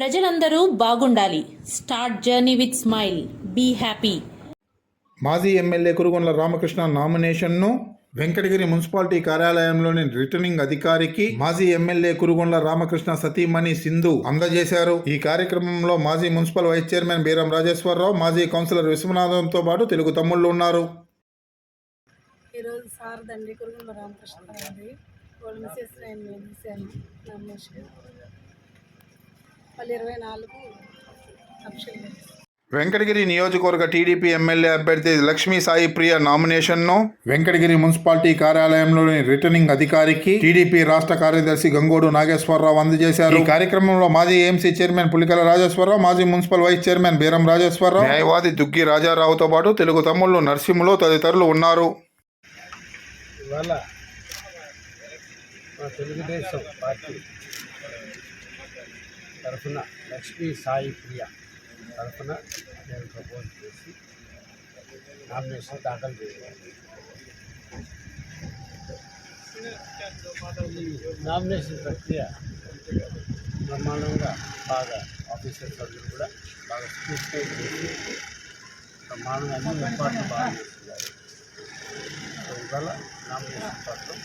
ప్రజలందరూ బాగుండాలి. Start journey with smile. Be happy. మాజీ ఎమ్మెల్యే కురుగొండ్ల రామకృష్ణ నామినేషన్ను వెంకటగిరి మున్సిపాలిటీ కార్యాలయంలోని రిటర్నింగ్ అధికారికి మాజీ ఎమ్మెల్యే కురుగొండ్ల రామకృష్ణ సతీమణి సింధు అందజేశారు. ఈ కార్యక్రమంలో మాజీ municipal vice chairman Beeram Rajeswararao మాజీ కౌన్సిలర్ విశ్వనాథంతో పాటు తెలుగు తమ్ముళ్ళు ఉన్నారు. ఈరోజు సార్ దండి కురుగుండ రామకృష్ణ గారి వాళ్ళ మిసెస్ నేను వేసాను నామినేషన్ ఇరవై నాలుగు వెంకటగిరి నియోజకవర్గ టీడీపీ ఎమ్మెల్యే అభ్యర్థి లక్ష్మీ సాయి ప్రియ నామినేషన్ను వెంకటగిరి మున్సిపాలిటీ కార్యాలయంలోని రిటర్నింగ్ అధికారికి టీడీపీ రాష్ట్ర కార్యదర్శి గంగోడు నాగేశ్వరరావు అందజేశారు. ఈ కార్యక్రమంలో మాజీ ఏఎంసీ చైర్మన్ పులికల రాజేశ్వరరావు మాజీ municipal vice chairman Beeram Rajeswararao న్యాయవాది దుగ్గి రాజారావుతో పాటు తెలుగు తమ్ముళ్ళు నరసింహులు తదితరులు ఉన్నారు. తెలుగుదేశం పార్టీ తరఫున లక్ష్మీ సాయి ప్రియ తరఫున నేను ప్రపోజ్ చేసి నామినేషన్ దాఖలు చేశాను ఈ నామినేషన్ ప్రక్రియ బ్రహ్మాండంగా బాగా ఆఫీసర్ సభ్యులు కూడా బాగా స్ఫూర్తిగా చేసి బ్రహ్మాండంగా అన్ని ఏర్పాట్లు బాగా చేస్తున్నారు సో ఇవాళ నామినేషన్ పత్రం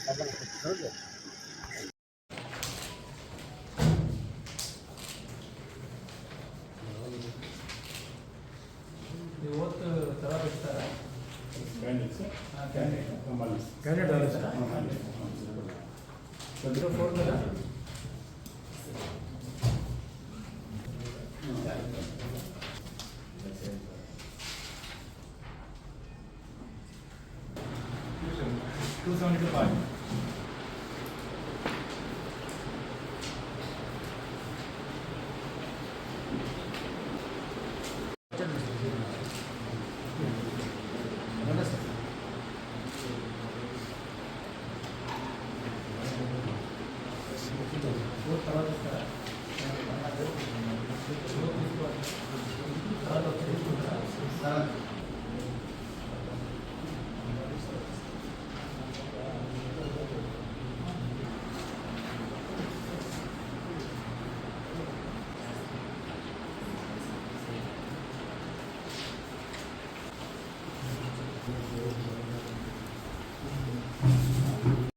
సభను పుస్తకం జరిగింది ನೀವು ಓದ್ತು ತಲಾ ಬಿಡ್ತಾರ ಕ್ಯಾಂಡಿಡೇಟ್ ಅಲ್ಲ ಸರ್ ಜೀರೋ ಫೋರ್ ಅಲ್ಲ ಟೂ ಸೆವೆಂಟಿ ಫೈವ್